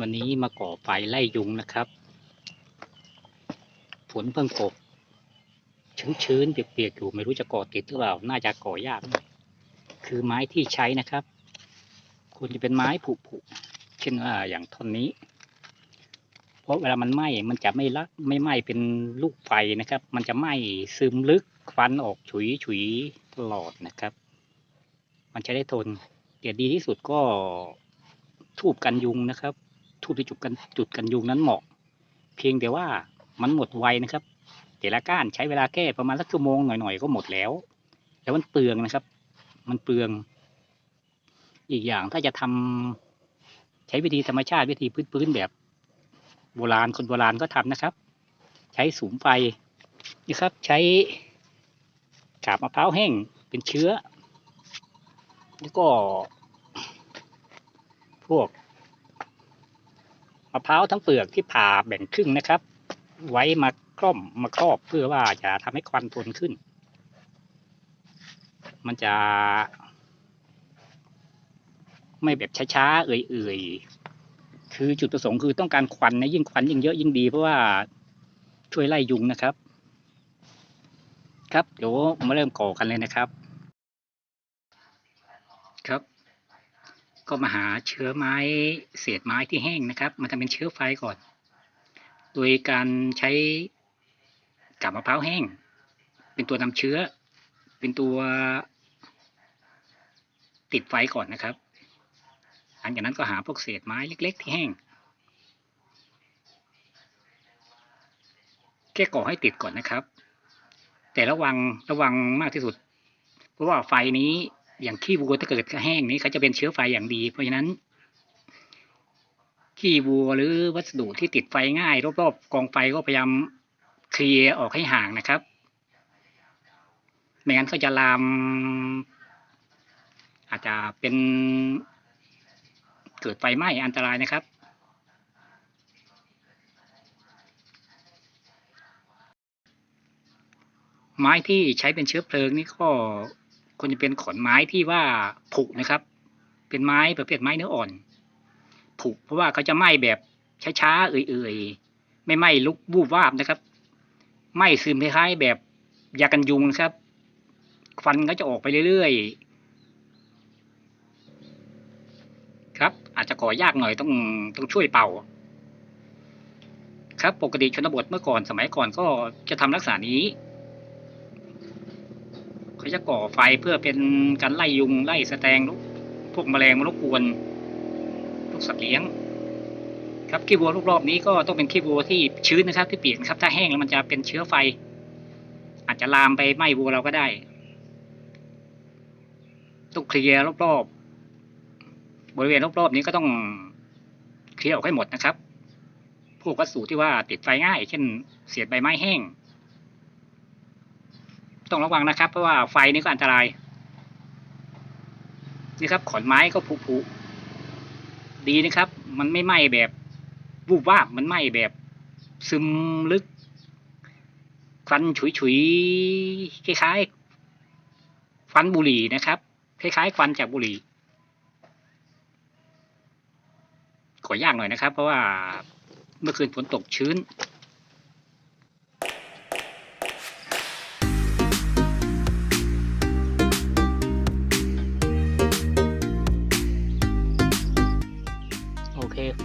วันนี้มาก่อไฟไล่ยุงนะครับฝนเพิ่งตกชื้นๆเปียกๆอยู่ไม่รู้จะก่อติดหรือเปล่า น่าจะก่อยากหน่อยคือไม้ที่ใช้นะครับ ควรจะเป็นไม้ผุๆเช่นว่าอย่างท่อนนี้ เพราะเวลามันไหม้มันจะไม่ละไม่ไหม้เป็นลูกไฟนะครับ มันจะไหม้ซึมลึกควันออกฉุยฉุยตลอดนะครับ มันจะได้ทนเดี๋ยวดีที่สุดก็ทูบกันยุงนะครับ ทูบที่จุดกันจุดกันยุงนั้นเหมาะ เพียงแต่ว่ามันหมดไวนะครับ แต่ละก้านใช้เวลาแก้ประมาณสักชั่วโมงหน่อยๆก็หมดแล้ว แล้วมันเปลืองนะครับ มันเปลือง อีกอย่างถ้าจะทำใช้วิธีธรรมชาติวิธีพื้นๆแบบโบราณคนโบราณก็ทำนะครับ ใช้สูมไฟนี่ครับ ใช้กาบมะพร้าวแห้งเป็นเชื้อ แล้วก็พวกะพร้าวทั้งเปลือกที่ผ่าแบ่งครึ่งนะครับ ไว้มาคล่อมมาครอบเพื่อว่าจะทำให้ควันทนขึ้น มันจะ ไม่แบบช้าๆ เอื่อยๆ คือจุดประสงค์คือต้องการควันนะยิ่งควันยิ่งเยอะยิ่งดีเพราะว่าช่วยไล่ยุงนะครับ ครับเดี๋ยวมาเริ่มก่อกันเลยนะครับ ครับ ก็มาหาเชื้อไม้เศษไม้ที่แห้งนะครับ มาทำเป็นเชื้อไฟก่อน โดยการใช้กาบมะพร้าวแห้ง เป็นตัวนำเชื้อ เป็นตัวติดไฟก่อนนะครับหลังจากนั้นก็หาพวกเศษไม้เล็ก ๆ ที่แห้งแค่ก่อให้ติดก่อนนะครับ แต่ระวังระวังมากที่สุด เพราะว่าไฟนี้ อย่างขี้วัวถ้าเกิดแห้งนี้เขาจะเป็นเชื้อไฟอย่างดี เพราะฉะนั้น ขี้วัวหรือวัสดุที่ติดไฟง่าย รอบๆกองไฟก็พยายามเคลียร์ออกให้ห่างนะครับไม่งั้นก็จะลาม อาจจะเป็นเกิดไฟไหม้อันตรายนะครับไม้ที่ใช้เป็นเชื้อเพลิงนี่ก็ ควรจะเป็นขอนไม้ที่ว่าผุนะครับ เป็นไม้ประเภทไม้เนื้ออ่อน ผุเพราะว่าเขาจะไหม้แบบช้าๆเอื่อยๆ ไม่ไหม้ลุกวูบวาบนะครับ ไหม้ซึมคล้ายๆแบบยากันยุงนะครับควันก็จะออกไปเรื่อยๆ ครับ อาจจะก่อยากหน่อยต้องต้องช่วยเป่า ครับ ปกติชนบทเมื่อก่อนสมัยก่อนก็จะทำลักษณะนี้ เขาจะก่อไฟเพื่อเป็นการไล่ยุงไล่แสแตงพวกแมลงมารบกวนพวกสัตว์เลี้ยง ครับขี้วัวรอบๆนี้ก็ต้องเป็นขี้วัวที่ชื้นนะครับที่เปียกครับถ้าแห้งแล้วมันจะเป็นเชื้อไฟ อาจจะลามไปไหม้วัวเราก็ได้ต้องเคลียร์รอบๆบริเวณรอบๆนี้ก็ต้องเคลียร์ออกให้หมดนะครับพวกวัสดุที่ว่าติดไฟง่าย เช่น เศษใบไม้แห้ง ต้องระวังนะครับ เพราะว่าไฟนี่ก็อันตราย นี่ครับขอนไม้ก็ผุๆดีนะครับ มันไม่ไหม้แบบวูบวามันไหม้แบบซึมลึกควันฉุยๆคล้ายๆควันบุหรี่นะครับ คล้ายๆควันจากบุหรี่ขอยากหน่อยนะครับ เพราะว่าเมื่อคืนฝนตกชื้น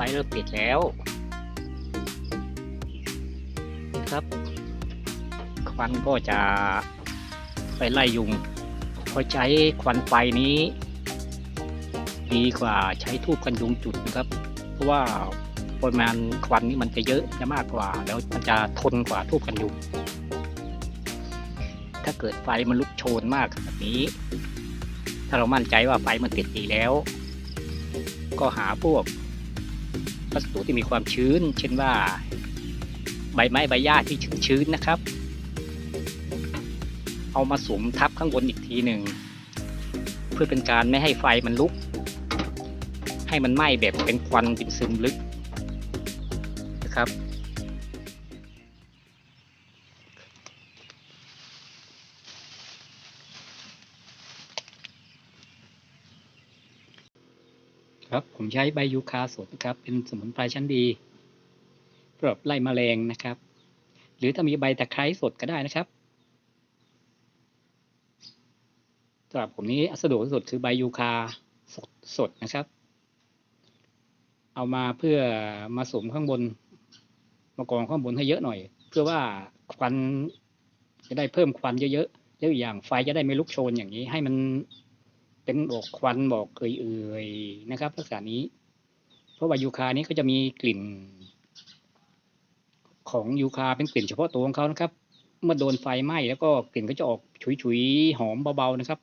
ฟเริ่มติดแล้วครับควันก็จะไปไล่ยุงพราะใช้ควันไฟนี้ ดีกว่าใช้ทูบกันยุงจุดนะครับ เพราะว่าปริมาณควันนี้มันจะเยอะจะมากกว่า แล้วมันจะทนกว่าทูบกันยุงถ้าเกิดไฟมันลุกโชนมากแบบนี้ ถ้าเรามั่นใจว่าไฟมันติดดีแล้ว ก็หาพวก วัสดุที่มีความชื้น เช่นว่า ใบไม้ใบหญ้าที่ชื้นๆนะครับ เอามาสมทับข้างบนอีกทีหนึ่งเพื่อเป็นการไม่ให้ไฟมันลุก ให้มันไหม้แบบเป็นควันเป็นซึมลึกนะครับ ครับผมใช้ใบยูคาสดนะครับ เป็นสมุนไพรชั้นดีสำหรับไล่แมลงนะครับ หรือถ้ามีใบตะไคร้สดก็ได้นะครับสำหรับผมนี้สะดวกที่สุดคือใบยูคาสดสดนะครับ เอามาเพื่อมาสมข้างบน มากองข้างบนให้เยอะหน่อย เพื่อว่าควันจะได้เพิ่มควันเยอะๆแล้วอีกอย่างไฟจะได้ไม่ลุกโชนอย่างนี้ให้มัน เป็นบอกควันบอกเอื่อยๆนะครับลักษณะนี้ เพราะว่ายูคานี้ก็จะมีกลิ่น ของยูคาเป็นกลิ่นเฉพาะตัวของเขานะครับ เมื่อโดนไฟไหม้แล้วก็กลิ่นก็จะออกฉุยๆหอมเบาๆนะครับ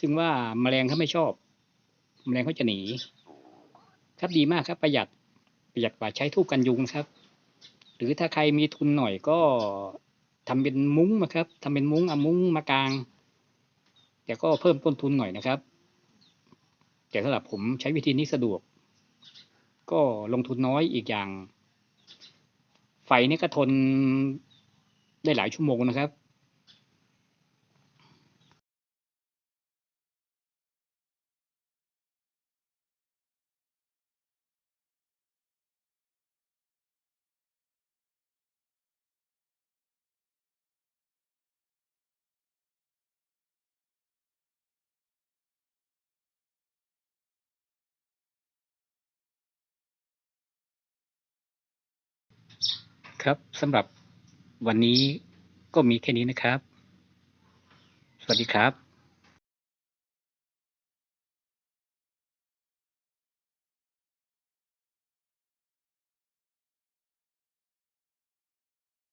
ซึ่งว่าแมลงเขาไม่ชอบ แมลงเขาจะหนี ครับดีมากครับประหยัดประหยัดกว่าใช้ทูบกันยุงครับ หรือถ้าใครมีทุนหน่อยก็ทำเป็นมุ้งนะครับทำเป็นมุ้งเอามุ้งมากาง แต่ก็เพิ่มต้นทุนหน่อยนะครับ แต่สำหรับผมใช้วิธีนี้สะดวก ก็ลงทุนน้อยอีกอย่าง ไฟนี่ก็ทนได้หลายชั่วโมงนะครับ ครับสำหรับวันนี้ก็มีแค่นี้นะครับ สวัสดีครับ